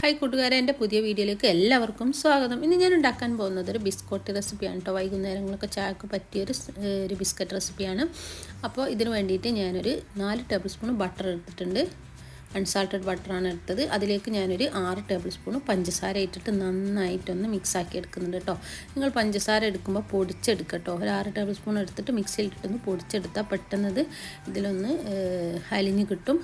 Hi കൂട്ടുകാരെ എന്റെ പുതിയ വീഡിയോയിലേക്ക് എല്ലാവർക്കും സ്വാഗതം. ഇന്ന് ഞാൻ ഉണ്ടാക്കാൻ പോകുന്നത് ഒരു ബിസ്ക്കറ്റ് റെസിപ്പിയാണ് കേട്ടോ വൈകുന്നേരങ്ങളൊക്കെ ചായക്ക് പറ്റിയൊരു ഒരു ബിസ്ക്കറ്റ് റെസിപ്പിയാണ്. അപ്പോൾ ഇതിന് വേണ്ടിയിട്ട് ഞാനൊരു നാല് ടേബിൾ സ്പൂൺ ബട്ടർ എടുത്തിട്ടുണ്ട്. അൺസാൾട്ടഡ് ബട്ടറാണ് എടുത്തത്. അതിലേക്ക് ഞാനൊരു ആറ് ടേബിൾ സ്പൂൺ പഞ്ചസാര ഇട്ടിട്ട് നന്നായിട്ടൊന്ന് മിക്സ് ആക്കി എടുക്കുന്നുണ്ട് കേട്ടോ നിങ്ങൾ പഞ്ചസാര എടുക്കുമ്പോൾ പൊടിച്ചെടുക്കുക കേട്ടോ ഒരു ആറ് ടേബിൾ സ്പൂൺ എടുത്തിട്ട് മിക്സിയിൽ ഇട്ടിട്ടൊന്ന് പൊടിച്ചെടുത്താൽ പെട്ടെന്നത് ഇതിലൊന്ന് അലിഞ്ഞ് കിട്ടും.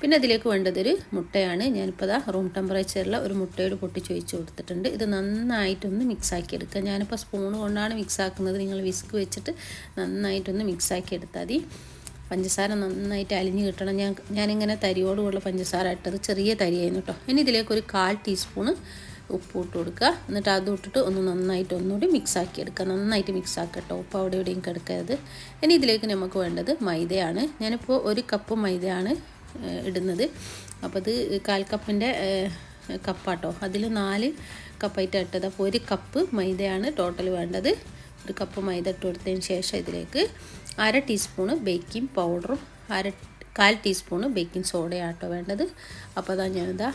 പിന്നെ അതിലേക്ക് വേണ്ടത് ഒരു മുട്ടയാണ്. ഞാനിപ്പോൾ ദാ റൂം ടെമ്പറേച്ചറിൽ ഒരു മുട്ടയോട് പൊട്ടിച്ച് ഒഴിച്ച് കൊടുത്തിട്ടുണ്ട്. ഇത് നന്നായിട്ടൊന്ന് മിക്സ് ആക്കി എടുക്കുക. ഞാനിപ്പോൾ സ്പൂൺ കൊണ്ടാണ് മിക്സാക്കുന്നത് നിങ്ങൾ വിസ്ക് വെച്ചിട്ട് നന്നായിട്ടൊന്ന് മിക്സ് ആക്കി എടുത്താൽ മതി. പഞ്ചസാര നന്നായിട്ട് അലിഞ്ഞ് കിട്ടണം. ഞാൻ ഞാനിങ്ങനെ തരിയോടുകൂള്ള പഞ്ചസാര ഇട്ടത് ചെറിയ തരിയായിരുന്നു കേട്ടോ. ഇനി ഇതിലേക്ക് ഒരു കാൽ ടീസ്പൂണ് ഉപ്പ് ഇട്ട് കൊടുക്കുക. എന്നിട്ട് അത് ഇട്ടിട്ട് ഒന്ന് നന്നായിട്ട് ഒന്നുകൂടി മിക്സ് ആക്കി എടുക്കുക. നന്നായിട്ട് മിക്സ് ആക്കുക കേട്ടോ. ഉപ്പ് അവിടെ എവിടെയും കിടക്കരുത്. ഇനി ഇതിലേക്ക് നമുക്ക് വേണ്ടത് മൈദയാണ്. ഞാനിപ്പോൾ ഒരു കപ്പ് മൈദയാണ് ഇടുന്നത്. അപ്പോൾ അത് കാൽ കപ്പിന്റെ കപ്പാട്ടോ. അതിൽ നാല് കപ്പായിട്ട് ഇട്ടത്. അപ്പോൾ ഒരു കപ്പ് മൈദയാണ് ടോട്ടൽ വേണ്ടത്. ഒരു കപ്പ് മൈദ ഇട്ട് കൊടുത്തതിന് ശേഷം ഇതിലേക്ക് അര ടീസ്പൂണ് ബേക്കിംഗ് പൗഡറും അര കാൽ ടീസ്പൂണ് ബേക്കിംഗ് സോഡയാട്ടോ വേണ്ടത്. അപ്പോൾ അതാ ഞാനിതാ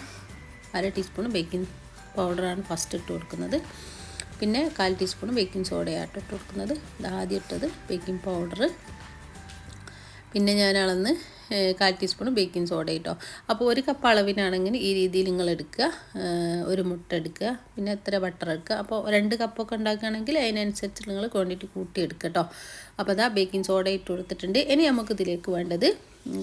അര ടീസ്പൂണ് ബേക്കിംഗ് പൗഡറാണ് ഫസ്റ്റ് ഇട്ട് കൊടുക്കുന്നത്. പിന്നെ കാൽ ടീസ്പൂൺ ബേക്കിംഗ് സോഡയാട്ടോ ഇട്ട് കൊടുക്കുന്നത്. ആദ്യം ഇട്ടത് ബേക്കിംഗ് പൗഡർ പിന്നെ ഞാൻ അളന്ന് കാൽ ടീസ്പൂൺ ബേക്കിംഗ് സോഡ കേട്ടോ അപ്പോൾ ഒരു കപ്പ് അളവിനാണെങ്കിൽ ഈ രീതിയിൽ നിങ്ങൾ എടുക്കുക. ഒരു മുട്ട എടുക്കുക. പിന്നെ എത്ര ബട്ടർ എടുക്കുക. അപ്പോൾ രണ്ട് കപ്പൊക്കെ ഉണ്ടാക്കുകയാണെങ്കിൽ അതിനനുസരിച്ച് നിങ്ങൾ ക്വാണ്ടിറ്റി കൂട്ടി എടുക്കുക കേട്ടോ. അപ്പോൾ അതാ ബേക്കിംഗ് സോഡ ഇട്ട് കൊടുത്തിട്ടുണ്ട്. ഇനി നമുക്ക് ഇതിലേക്ക് വേണ്ടത്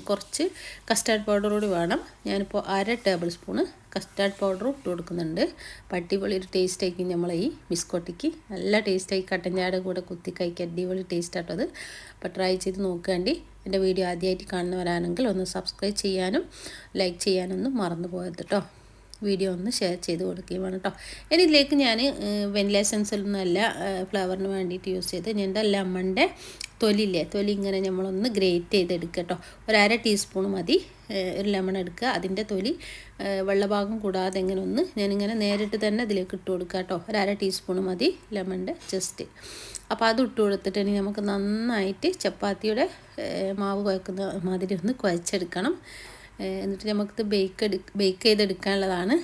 കുറച്ച് കസ്റ്റാർഡ് പൗഡർ കൂടി വേണം. ഞാനിപ്പോൾ അര ടേബിൾ സ്പൂണ് കസ്റ്റാർഡ് പൗഡർ ഇട്ട് കൊടുക്കുന്നുണ്ട്. പട്ടിപൊളി ഒരു ടേസ്റ്റ് ആയിരിക്കും നമ്മളെ ഈ ബിസ്ക്കോട്ടിക്ക് നല്ല ടേസ്റ്റായി കട്ടൻ ചായയുടെ കൂടെ കുത്തി കഴിക്കുക അടിപൊളി ടേസ്റ്റ് ആട്ടത് അപ്പോൾ ട്രൈ ചെയ്ത് നോക്കുകയാണ്ടി എന്റെ വീഡിയോ ആദ്യമായിട്ട് കാണുന്നവരാണെങ്കിൽ ഒന്ന് സബ്സ്ക്രൈബ് ചെയ്യാനും ലൈക്ക് ചെയ്യാനൊന്നും മറന്നു പോയത് കേട്ടോ വീഡിയോ ഒന്ന് ഷെയർ ചെയ്ത് കൊടുക്കുകയുമാണ് കേട്ടോ ഇനി ഇതിലേക്ക് ഞാൻ വെനില എസൻസിലൊന്നുമല്ല ഫ്ലവറിന് വേണ്ടിയിട്ട് യൂസ് ചെയ്ത് ഞാൻ ലെമണിന്റെ തൊലിയില്ലേ തൊലി ഇങ്ങനെ നമ്മളൊന്ന് ഗ്രേറ്റ് ചെയ്തെടുക്കുക കേട്ടോ ഒരു അര ടീസ്പൂൺ മതി ഒരു ലെമൺ എടുക്കുക. അതിന്റെ തൊലി വെള്ളഭാഗം കൂടാതെ ഇങ്ങനെ ഒന്ന് ഞാനിങ്ങനെ നേരിട്ട് തന്നെ ഇതിലേക്ക് ഇട്ട് കൊടുക്കുക കേട്ടോ ഒരു അര ടീസ്പൂൺ മതി ലെമണിന്റെ ജസ്റ്റ് അപ്പോൾ അത് ഇട്ട് കൊടുത്തിട്ട് ഇനി നമുക്ക് നന്നായിട്ട് ചപ്പാത്തിയുടെ മാവ് കുഴക്കുന്ന മാതിരി ഒന്ന് കുഴച്ചെടുക്കണം. എന്നിട്ട് നമുക്കിത് ബേക്ക് എടു ബേക്ക് ചെയ്തെടുക്കാനുള്ളതാണ്.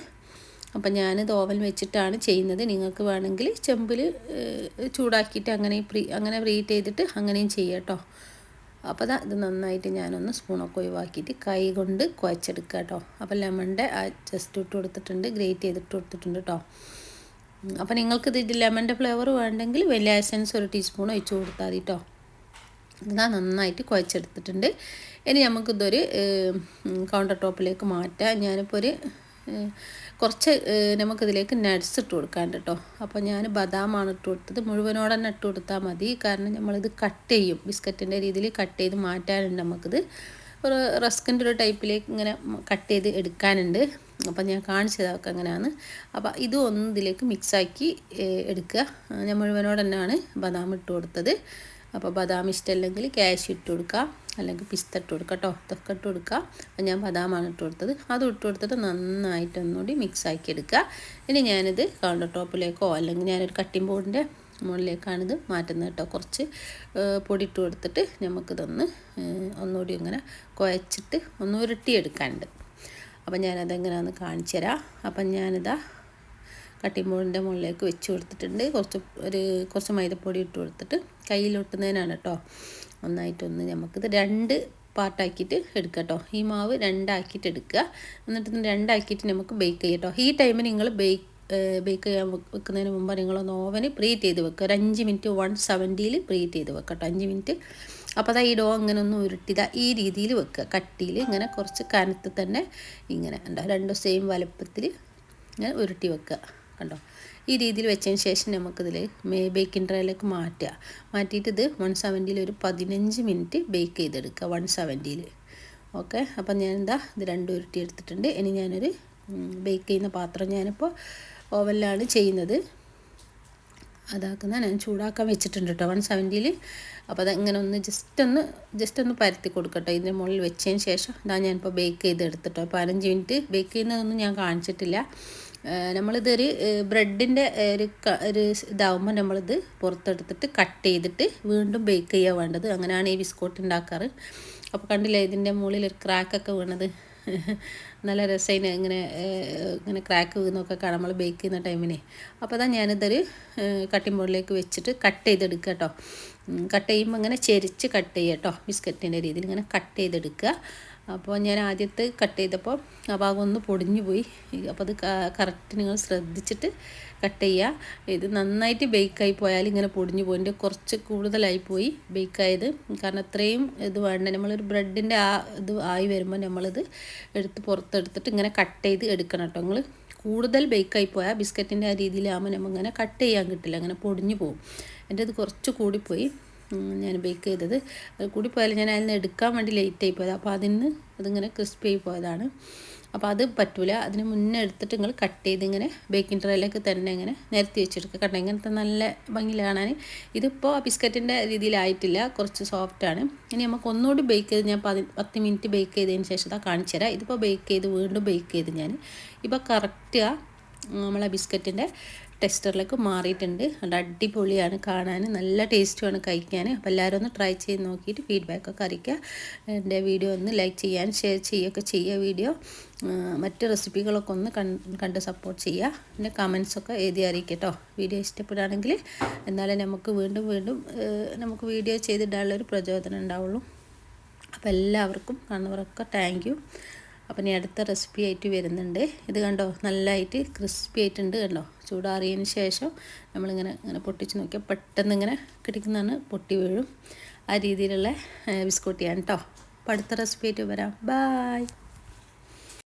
അപ്പം ഞാൻ ഓവൻ വെച്ചിട്ടാണ് ചെയ്യുന്നത്. നിങ്ങൾക്ക് വേണമെങ്കിൽ ചെമ്പിൽ ചൂടാക്കിയിട്ട് അങ്ങനെ പ്രീ അങ്ങനെ പ്രീറ്റ് ചെയ്തിട്ട് അങ്ങനെയും ചെയ്യാം കേട്ടോ അപ്പോൾ ദാ ഇത് നന്നായിട്ട് ഞാനൊന്ന് സ്പൂണൊക്കെ ഒഴിവാക്കിയിട്ട് കൈ കൊണ്ട് കുഴച്ചെടുക്കുക കേട്ടോ അപ്പോൾ ലെമണിന്റെ ജസ്റ്റ് ഇട്ട് കൊടുത്തിട്ടുണ്ട് ഗ്രേറ്റ് ചെയ്തിട്ട് കൊടുത്തിട്ടുണ്ട് കേട്ടോ അപ്പോൾ നിങ്ങൾക്ക് ലെമണിന്റെ ഫ്ലേവർ വേണ്ടെങ്കിൽ വലിയ എസൻസ് ഒരു ടീസ്പൂൺ ഒഴിച്ച് കൊടുത്താൽ മതി കേട്ടോ ഇതാ നന്നായിട്ട് കുഴച്ചെടുത്തിട്ടുണ്ട്. ഇനി നമുക്കിതൊരു കൗണ്ടർ ടോപ്പിലേക്ക് മാറ്റാം. ഞാനിപ്പോൾ ഒരു കുറച്ച് നമുക്കിതിലേക്ക് നട്സ് ഇട്ട് കൊടുക്കാണ്ട് കേട്ടോ അപ്പോൾ ഞാൻ ബദാമാണ് ഇട്ട് കൊടുത്തത്. മുഴുവനോടെ തന്നെ ഇട്ട് കൊടുത്താൽ മതി. കാരണം നമ്മളിത് കട്ട് ചെയ്യും. ബിസ്ക്കറ്റിന്റെ രീതിയിൽ കട്ട് ചെയ്ത് മാറ്റാനുണ്ട് നമുക്കിത്. ഒരു റസ്കിന്റെ ഒരു ടൈപ്പിലേക്ക് ഇങ്ങനെ കട്ട് ചെയ്ത് എടുക്കാനുണ്ട്. അപ്പം ഞാൻ കാണിച്ചതൊക്കെ അങ്ങനെയാണ്. അപ്പോൾ ഇത് ഒന്ന് ഇതിലേക്ക് മിക്സാക്കി എടുക്കുക. ഞാൻ മുഴുവനോട് തന്നെയാണ് ബദാം ഇട്ട് കൊടുത്തത്. അപ്പോൾ ബദാം ഇഷ്ടമല്ലെങ്കിൽ ക്യാഷ് ഇട്ട് കൊടുക്കുക അല്ലെങ്കിൽ പിസ്ത ഇട്ട് കൊടുക്കുക കേട്ടോ. ഇതൊക്കെ ഇട്ട് കൊടുക്കുക. അപ്പോൾ ഞാൻ ബദാമാണ് ഇട്ട് കൊടുത്തത്. അത് ഇട്ട് കൊടുത്തിട്ട് നന്നായിട്ട് ഒന്നുകൂടി മിക്സ് ആക്കി എടുക്കുക. ഇനി ഞാനിത് കൗണ്ടർ ടോപ്പിലേക്കോ അല്ലെങ്കിൽ ഞാനൊരു കട്ടിംഗ് ബോർഡിന്റെ മുകളിലേക്കാണിത് മാറ്റുന്നത് കേട്ടോ. കുറച്ച് പൊടിയിട്ട് കൊടുത്തിട്ട് നമുക്കിതൊന്ന് ഒന്നുകൂടി ഇങ്ങനെ കുഴച്ചിട്ട് ഒന്ന് ഉരുട്ടിയെടുക്കാനുണ്ട്. അപ്പം ഞാനതെങ്ങനെയാണെന്ന് കാണിച്ചു തരാം. അപ്പം ഞാനിതാ കട്ടിംഗ് ബോർഡിന്റെ മുകളിലേക്ക് വെച്ച് കൊടുത്തിട്ടുണ്ട്. കുറച്ച് ഒരു കുറച്ച് മൈദപ്പൊടി ഇട്ട് കൊടുത്തിട്ട് കയ്യിലൊട്ടുന്നതിനാണ് കേട്ടോ ഒന്നായിട്ടൊന്ന് നമുക്കിത് രണ്ട് പാർട്ടാക്കിയിട്ട് എടുക്കുക കേട്ടോ ഈ മാവ് രണ്ടാക്കിയിട്ട് എടുക്കുക. എന്നിട്ട് രണ്ടാക്കിയിട്ട് നമുക്ക് ബേക്ക് ചെയ്യാം കേട്ടോ ഈ ടൈമിൽ നിങ്ങൾ ബേക്ക് ബേക്ക് ചെയ്യാൻ വെക്ക് വെക്കുന്നതിന് മുമ്പ് നിങ്ങളൊന്ന് ഓവന് പ്രീറ്റ് ചെയ്ത് വെക്കുക. ഒരു അഞ്ച് മിനിറ്റ് വൺ സെവന്റിയിൽ പ്രീറ്റ് ചെയ്ത് വെക്കുക കേട്ടോ അഞ്ച് മിനിറ്റ് അപ്പോൾ അതാ ഈ ഡോ അങ്ങനെ ഒന്ന് ഉരുട്ടിത ഈ രീതിയിൽ വെക്കുക. കട്ടിയിൽ ഇങ്ങനെ കുറച്ച് കനത്ത് തന്നെ ഇങ്ങനെ ഉണ്ടോ രണ്ടും സെയിം വലുപ്പത്തിൽ ഇങ്ങനെ ഉരുട്ടി വെക്കുക. കണ്ടോ? ഈ രീതിയിൽ വെച്ചതിന് ശേഷം നമുക്കിതിൽ മേ ബേക്കിംഗ് ട്രേയിലേക്ക് മാറ്റുക. മാറ്റിയിട്ട് ഇത് വൺ സെവന്റിയിൽ ഒരു പതിനഞ്ച് മിനിറ്റ് ബേക്ക് ചെയ്തെടുക്കുക വൺ സെവന്റിയിൽ ഓക്കെ അപ്പം ഞാൻ എന്താ ഇത് രണ്ട് ഉരുട്ടി എടുത്തിട്ടുണ്ട്. ഇനി ഞാനൊരു ബേക്ക് ചെയ്യുന്ന പാത്രം ഞാനിപ്പോൾ ഓവനിലാണ് ചെയ്യുന്നത്. അതാക്കുന്ന ഞാൻ ചൂടാക്കാൻ വെച്ചിട്ടുണ്ട് കേട്ടോ വൺ സെവന്റിയിൽ അപ്പോൾ അത് ഇങ്ങനെ ഒന്ന് ജസ്റ്റ് ഒന്ന് ജസ്റ്റ് ഒന്ന് പരത്തി കൊടുക്കട്ടോ. ഇതിന്റെ മുകളിൽ വെച്ചതിന് ശേഷം ഇതാ ഞാനിപ്പോൾ ബേക്ക് ചെയ്ത് എടുത്തിട്ടോ പതിനഞ്ച് മിനിറ്റ് ബേക്ക് ചെയ്യുന്നതൊന്നും ഞാൻ കാണിച്ചിട്ടില്ല. നമ്മളിതൊരു ബ്രെഡിന്റെ ഒരു ഒരു ഇതാവുമ്പോൾ നമ്മളിത് പുറത്തെടുത്തിട്ട് കട്ട് ചെയ്തിട്ട് വീണ്ടും ബേക്ക് ചെയ്യുക വേണ്ടത്. അങ്ങനെയാണ് ഈ ബിസ്ക്കോട്ട് ഉണ്ടാക്കാറ്. അപ്പോൾ കണ്ടില്ലേ ഇതിന്റെ മുകളിൽ ഒരു ക്രാക്കൊക്കെ വീണത്. നല്ല രസമായിന് ഇങ്ങനെ ഇങ്ങനെ ക്രാക്ക് വീഴുന്നൊക്കെ കാണാം നമ്മൾ ബേക്ക് ചെയ്യുന്ന ടൈമിനെ അപ്പോൾ അതാ ഞാനിതൊരു കട്ടിംഗ് ബോർഡിലേക്ക് വെച്ചിട്ട് കട്ട് ചെയ്തെടുക്കുക കേട്ടോ കട്ട് ചെയ്യുമ്പോൾ ഇങ്ങനെ ചെരിച്ച് കട്ട് ചെയ്യുക കേട്ടോ ബിസ്ക്കറ്റിന്റെ രീതിയിൽ ഇങ്ങനെ കട്ട് ചെയ്തെടുക്കുക അപ്പോൾ ഞാൻ ആദ്യത്തെ കട്ട് ചെയ്തപ്പോൾ ആ ഭാഗം ഒന്ന് പൊടിഞ്ഞു പോയി. അപ്പോൾ അത് കറക്റ്റ് നിങ്ങൾ ശ്രദ്ധിച്ചിട്ട് കട്ട് ചെയ്യുക ഇത് നന്നായിട്ട് ബേക്കായി പോയാൽ ഇങ്ങനെ പൊടിഞ്ഞു പോയി എന്റെ കുറച്ച് കൂടുതലായി പോയി ബേക്കായത് കാരണം അത്രയും ഇത് വേണ്ട. നമ്മളൊരു ബ്രെഡിന്റെ ആ ഇത് ആയി വരുമ്പോൾ നമ്മളിത് എടുത്ത് പുറത്തെടുത്തിട്ട് ഇങ്ങനെ കട്ട് ചെയ്ത് എടുക്കണം കേട്ടോ നിങ്ങൾ. കൂടുതൽ ബേക്കായി പോയാൽ ബിസ്ക്കറ്റിന്റെ ആ രീതിയിലാകുമ്പോൾ നമ്മൾ ഇങ്ങനെ കട്ട് ചെയ്യാൻ കിട്ടില്ല. അങ്ങനെ പൊടിഞ്ഞു പോകും എന്റെ ഇത് കുറച്ച് കൂടിപ്പോയി ഞാൻ ബേക്ക് ചെയ്തത്. അത് കൂടി പോയാലും ഞാൻ അതിൽ നിന്ന് എടുക്കാൻ വേണ്ടി ലേറ്റ് ആയി പോയത്. അപ്പോൾ നിന്ന് അതിങ്ങനെ ക്രിസ്പി ആയി പോയതാണ്. അപ്പോൾ അത് പറ്റൂല. അതിന് മുന്നേ എടുത്തിട്ട് നിങ്ങൾ കട്ട് ചെയ്ത് ഇങ്ങനെ ബേക്കിംഗ് ട്രേയിലേക്ക് തന്നെ ഇങ്ങനെ നിരത്തി വെച്ചെടുക്കുക കാരണം ഇങ്ങനത്തെ നല്ല ഭംഗിയിൽ കാണാൻ ഇതിപ്പോൾ ബിസ്ക്കറ്റിന്റെ രീതിയിലായിട്ടില്ല. കുറച്ച് സോഫ്റ്റാണ് ഇനി നമുക്ക് ഒന്നുകൂടി ബേക്ക് ചെയ്ത് ഞാൻ പതി പത്ത് മിനിറ്റ് ബേക്ക് ചെയ്തതിന് ശേഷം ഇതാ കാണിച്ചു തരാം. ഇതിപ്പോൾ ബേക്ക് ചെയ്ത് വീണ്ടും ബേക്ക് ചെയ്ത് ഞാൻ ഇപ്പോൾ കറക്റ്റ് നമ്മളെ ബിസ്ക്കറ്റിന്റെ ടെക്സ്റ്ററിലേക്ക് മാറിയിട്ടുണ്ട്. അത് അടിപൊളിയാണ് കാണാൻ നല്ല ടേസ്റ്റുമാണ് കഴിക്കാൻ അപ്പോൾ എല്ലാവരും ഒന്ന് ട്രൈ ചെയ്ത് നോക്കിയിട്ട് ഫീഡ്ബാക്കൊക്കെ അറിയിക്കുക. എന്റെ വീഡിയോ ഒന്ന് ലൈക്ക് ചെയ്യാൻ ഷെയർ ചെയ്യുകയൊക്കെ ചെയ്യുക വീഡിയോ. മറ്റ് റെസിപ്പികളൊക്കെ ഒന്ന് കണ്ട് സപ്പോർട്ട് ചെയ്യുക. പിന്നെ കമൻസൊക്കെ എഴുതി അറിയിക്കട്ടോ വീഡിയോ ഇഷ്ടപ്പെടുകയാണെങ്കിൽ എന്നാലേ നമുക്ക് വീണ്ടും വീണ്ടും നമുക്ക് വീഡിയോ ചെയ്തിടാനുള്ളൊരു പ്രചോദനം ഉണ്ടാവുള്ളൂ. അപ്പോൾ എല്ലാവർക്കും കാണുന്നവർക്കൊക്കെ താങ്ക് അപ്പം ഇനി അടുത്ത റെസിപ്പി ആയിട്ട് വരുന്നുണ്ട്. ഇത് കണ്ടോ? നല്ലതായിട്ട് ക്രിസ്പി ആയിട്ടുണ്ട് കണ്ടോ? ചൂടാറിയതിന് ശേഷം നമ്മളിങ്ങനെ ഇങ്ങനെ പൊട്ടിച്ച് നോക്കിയാൽ പെട്ടെന്ന് ഇങ്ങനെ കിടക്കുന്നതാണ് പൊട്ടി വീഴും. ആ രീതിയിലുള്ള ബിസ്ക്കോട്ടിയാണ് കേട്ടോ അപ്പോൾ അടുത്ത റെസിപ്പി ആയിട്ട് വരാം. ബായ്